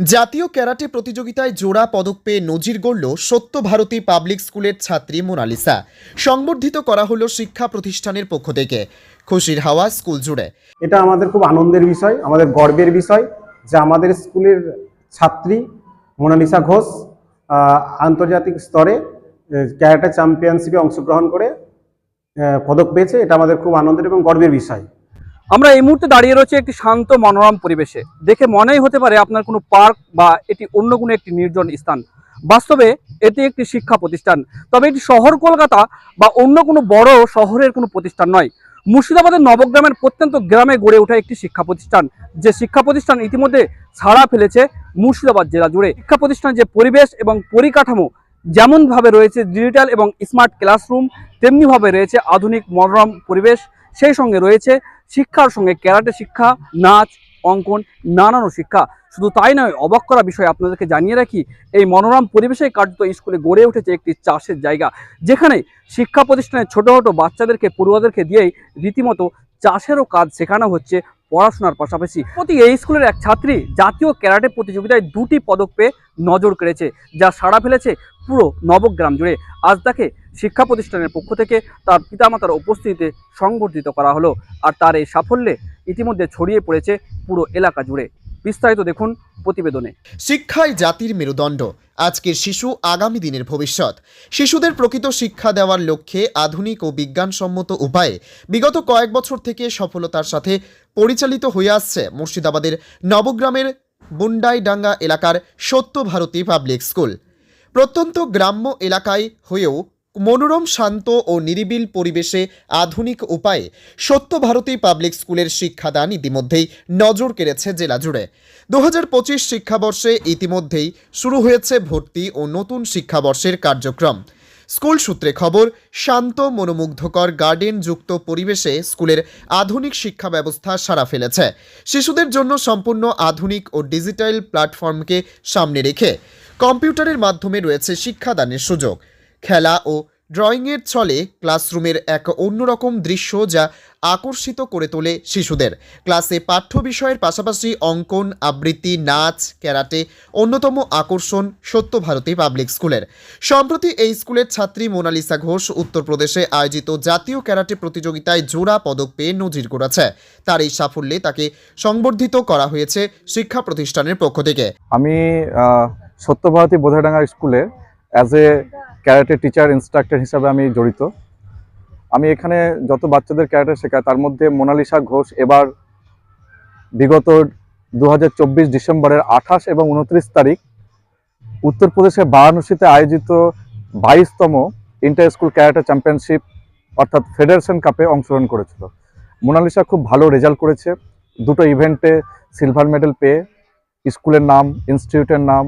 জাতীয় ক্যারাটে প্রতিযোগিতায় জোড়া পদক পেয়ে নজির গড়ল সত্য ভারতী পাবলিক স্কুলের ছাত্রী মোনালিসা। সংবর্ধিত করা হলো শিক্ষা প্রতিষ্ঠানের পক্ষ থেকে। খুশির হাওয়া স্কুল জুড়ে। এটা আমাদের খুব আনন্দের বিষয়, আমাদের গর্বের বিষয় যে আমাদের স্কুলের ছাত্রী মোনালিসা ঘোষ আন্তর্জাতিক স্তরে ক্যারাটে চ্যাম্পিয়নশিপে অংশগ্রহণ করে পদক পেয়েছে। এটা আমাদের খুব আনন্দের এবং গর্বের বিষয়। আমরা এই মুহূর্তে দাঁড়িয়ে রয়েছে একটি শান্ত মনোরম পরিবেশে। দেখে মনেই হতে পারে আপনার কোনো পার্ক বা এটি অন্য কোনো একটি নির্জন স্থান। বাস্তবে এটি একটি শিক্ষা প্রতিষ্ঠান। তবে এটি শহর কলকাতা বা অন্য কোনো বড় শহরের কোনো প্রতিষ্ঠান নয়। মুর্শিদাবাদের নবগ্রামের প্রত্যন্ত গ্রামে গড়ে ওঠা একটি শিক্ষা প্রতিষ্ঠান। যে শিক্ষা প্রতিষ্ঠান ইতিমধ্যে ছাড়া ফেলেছে মুর্শিদাবাদ জেলা জুড়ে। শিক্ষা প্রতিষ্ঠানের যে পরিবেশ এবং পরিকাঠামো যেমনভাবে রয়েছে ডিজিটাল এবং স্মার্ট ক্লাসরুম, তেমনিভাবে রয়েছে আধুনিক মনোরম পরিবেশ। সেই সঙ্গে রয়েছে শিক্ষার সঙ্গে ক্যারাটে শিক্ষা, নাচ, অঙ্কন নানান শিক্ষা। শুধু তাই নয়, অবাক করা বিষয় আপনাদেরকে জানিয়ে রাখি, এই মনোরম পরিবেশে কার্যত স্কুলে গড়ে উঠেছে একটি চাষের জায়গা, যেখানে শিক্ষা প্রতিষ্ঠানের ছোট ছোটো বাচ্চাদেরকে, পড়ুয়াদেরকে দিয়েই রীতিমতো চাষেরও কাজ শেখানো হচ্ছে পড়াশোনার পাশাপাশি। প্রতি এই স্কুলের এক ছাত্রী জাতীয় ক্যারাটে প্রতিযোগিতায় দুটি পদক পেয়ে নজর কেড়েছে, যা সাড়া ফেলেছে পুরো নবগ্রাম জুড়ে। আজ তাকে শিক্ষা প্রতিষ্ঠানের পক্ষ থেকে তার পিতামাতার উপস্থিতিতে সংবর্ধিত করা হলো। আর তার এই সাফল্যে ইতিমধ্যে ছড়িয়ে পড়েছে পুরো এলাকা জুড়ে। বিস্তারিত দেখুন প্রতিবেদনে। শিক্ষাই জাতির মেরুদণ্ড। আজকের শিশু আগামী দিনের ভবিষ্যৎ। শিশুদের প্রকৃত শিক্ষা দেওয়ার লক্ষ্যে আধুনিক ও বিজ্ঞানসম্মত উপায়ে বিগত কয়েক বছর থেকে সফলতার সাথে পরিচালিত হয়ে আসছে মুর্শিদাবাদের নবগ্রামের বুন্ডাইডাঙ্গা এলাকার সত্য ভারতী পাবলিক স্কুল। প্রত্যন্ত গ্রাম্য এলাকায় হয়েও মনোরম, শান্ত ও নিরিবিল পরিবেশে আধুনিক উপায়ে সত্য ভারতী পাবলিক স্কুলের শিক্ষাদান ইতিমধ্যেই নজর কেড়েছে জেলা জুড়ে। দু হাজার পঁচিশ শিক্ষাবর্ষে ইতিমধ্যেই শুরু হয়েছে ভর্তি ও নতুন শিক্ষাবর্ষের কার্যক্রম। স্কুল সূত্রে খবর, শান্ত, মনোমুগ্ধকর গার্ডেন যুক্ত পরিবেশে স্কুলের আধুনিক শিক্ষা ব্যবস্থা সারা ফেলেছে। শিশুদের জন্য সম্পূর্ণ আধুনিক ও ডিজিটাল প্ল্যাটফর্মকে সামনে রেখে কম্পিউটারের মাধ্যমে রয়েছে শিক্ষাদানের সুযোগ। খেলা ও ড্রয়িংয়ের ছলে ক্লাসরুমের এক অন্যরকম দৃশ্য যা আকর্ষিত করে তোলে শিশুদের। ক্লাসে পাঠ্য বিষয়ের পাশাপাশি অঙ্কন, আবৃত্তি, নাচ, ক্যারাটে অন্যতম আকর্ষণ সত্য ভারতী পাবলিক স্কুলের। সম্প্রতি এই স্কুলের ছাত্রী মোনালিসা ঘোষ উত্তরপ্রদেশে আয়োজিত জাতীয় ক্যারাটে প্রতিযোগিতায় জোড়া পদক পেয়ে নজির করেছে তার এই সাফল্যে তাকে সংবর্ধিত করা হয়েছে শিক্ষা প্রতিষ্ঠানের পক্ষ থেকে। আমি সত্যভারতী বোধাডাঙ্গা স্কুলে as a karate teacher, instructor হিসাবে আমি জড়িত। আমি এখানে যত বাচ্চাদের ক্যারাটে শেখাই, তার মধ্যে মোনালিসা ঘোষ এবার বিগত দু হাজার চব্বিশ ডিসেম্বরের আঠাশ এবং উনত্রিশ তারিখ উত্তরপ্রদেশের বারাণসীতে আয়োজিত বাইশতম ইন্টার স্কুল ক্যারাটে চ্যাম্পিয়নশিপ অর্থাৎ ফেডারেশন কাপে অংশগ্রহণ করেছিল। মোনালিসা খুব ভালো রেজাল্ট করেছে। দুটো ইভেন্টে সিলভার মেডেল পেয়ে স্কুলের নাম ইনস্টিটিউটের নাম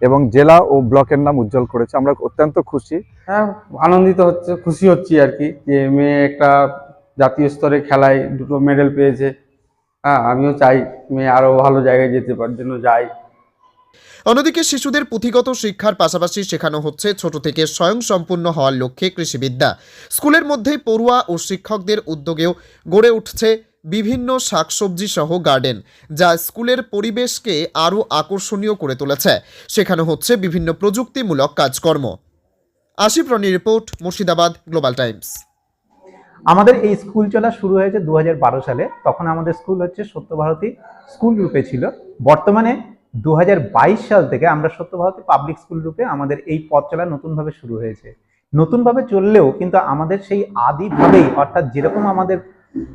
এবং জেলা ও ব্লকের নাম উজ্জ্বল করেছে। আমরা অত্যন্ত খুশি। হ্যাঁ আনন্দিত হচ্ছে খুশি হচ্ছি আর কি যে মেয়ে একটা জাতীয় স্তরে খেলায় দুটো মেডেল পেয়েছে। হ্যাঁ আমিও চাই মেয়ে আরও ভালো জায়গায় যেতে পারার জন্য যাই অন্যদিকে শিশুদের পুঁথিগত শিক্ষার পাশাপাশি শেখানো হচ্ছে ছোট থেকে স্বয়ংসম্পূর্ণ হওয়ার লক্ষ্যে কৃষিবিদ্যা। স্কুলের মধ্যেই পড়ুয়া ও শিক্ষকদের উদ্যোগেও গড়ে উঠছে বিভিন্ন শাকসবজি সহ গার্ডেন, যা স্কুলের পরিবেশকে আরও আকর্ষণীয় করে তুলেছে। সেখানে হচ্ছে বিভিন্ন প্রযুক্তিমূলক কাজকর্ম। Ashif Roni report, Murshidabad, Global Times. আমাদের এই স্কুল চলা শুরু হয়েছে দু হাজার বারো সালে। তখন আমাদের স্কুল হচ্ছে সত্যভারতী স্কুল রূপে ছিল। বর্তমানে দু হাজার বাইশ সাল থেকে আমরা সত্যভারতী পাবলিক স্কুল রূপে আমাদের এই পথ চলা নতুনভাবে শুরু হয়েছে। নতুনভাবে চললেও কিন্তু আমাদের সেই আদিভাবেই, অর্থাৎ যেরকম আমাদের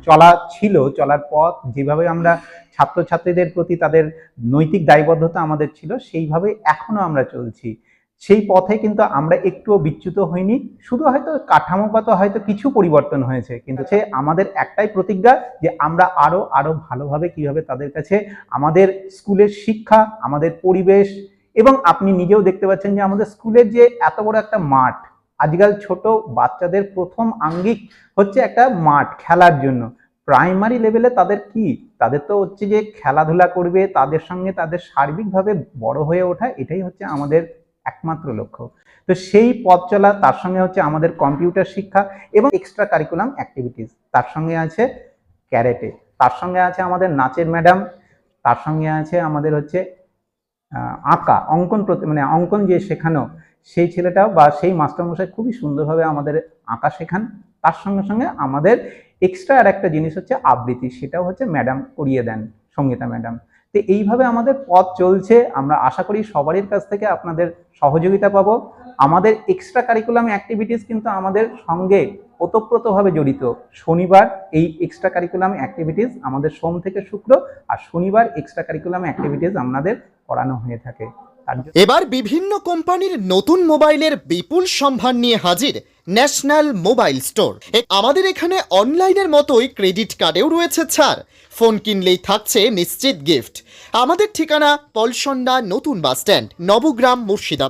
চলা ছিল, চলার পথ, যেভাবে আমরা ছাত্রছাত্রীদের প্রতি তাদের নৈতিক দায়বদ্ধতা আমাদের ছিল, সেইভাবে এখনও আমরা চলছি। সেই পথে কিন্তু আমরা একটুও বিচ্যুত হইনি। শুধু হয়তো কাঠামোগত হয়তো কিছু পরিবর্তন হয়েছে, কিন্তু সে আমাদের একটাই প্রতিজ্ঞা যে আমরা আরও আরও ভালোভাবে কীভাবে তাদের কাছে আমাদের স্কুলের শিক্ষা, আমাদের পরিবেশ এবং আপনি নিজেও দেখতে পাচ্ছেন যে আমাদের স্কুলের যে এত বড় একটা মাঠ আজকাল ছোট বাচ্চাদের প্রথম আঙ্গিক হচ্ছে একটা মাঠ খেলার জন্য। প্রাইমারি লেভেলে তাদের কি? তাদের তো হচ্ছে যে খেলাধুলা করবে, তাদের সঙ্গে তাদের সার্বিকভাবে বড় হয়ে ওঠা, এটাই হচ্ছে আমাদের একমাত্র লক্ষ্য। তো সেই পথ চলা, তার সঙ্গে হচ্ছে আমাদের কম্পিউটার শিক্ষা এবং এক্সট্রা কারিকুলাম অ্যাক্টিভিটিস তার সঙ্গে আছে ক্যারেটে, তার সঙ্গে আছে আমাদের নাচের ম্যাডাম তার সঙ্গে আছে আমাদের হচ্ছে আঁকা, অঙ্কন প্রতি মানে অঙ্কন যে শেখানো, সেই ছেলেটাও বা সেই মাস্টারমশাই খুবই সুন্দরভাবে আমাদের আঁকা শেখান। তার সঙ্গে সঙ্গে আমাদের এক্সট্রা আর একটা জিনিস হচ্ছে আবৃত্তি, সেটাও হচ্ছে ম্যাডাম করিয়ে দেন, সঙ্গীতা ম্যাডাম তো এইভাবে আমাদের পথ চলছে। আমরা আশা করি সবারই কাছ থেকে আপনাদের সহযোগিতা পাবো। আমাদের এক্সট্রা কারিকুলাম অ্যাক্টিভিটিস কিন্তু আমাদের সঙ্গে ওতপ্রোতভাবে জড়িত। শনিবার এই এক্সট্রা কারিকুলাম অ্যাক্টিভিটিস আমাদের সোম থেকে শুক্র আর শনিবার এক্সট্রা কারিকুলাম অ্যাক্টিভিটিস আমাদের করানো হয়ে থাকে। এবার বিভিন্ন কোম্পানির নতুন মোবাইলের বিপুল সম্ভার নিয়ে হাজির ন্যাশনাল মোবাইল স্টোর। আমাদের এখানে অনলাইনের মতোই ক্রেডিট কার্ডেও রয়েছে ছাড়। ফোন কিনলেই থাকছে নিশ্চিত গিফট। আমাদের ঠিকানা পলসন্ডা নতুন বাস স্ট্যান্ড নবগ্রাম মুর্শিদাবাদ।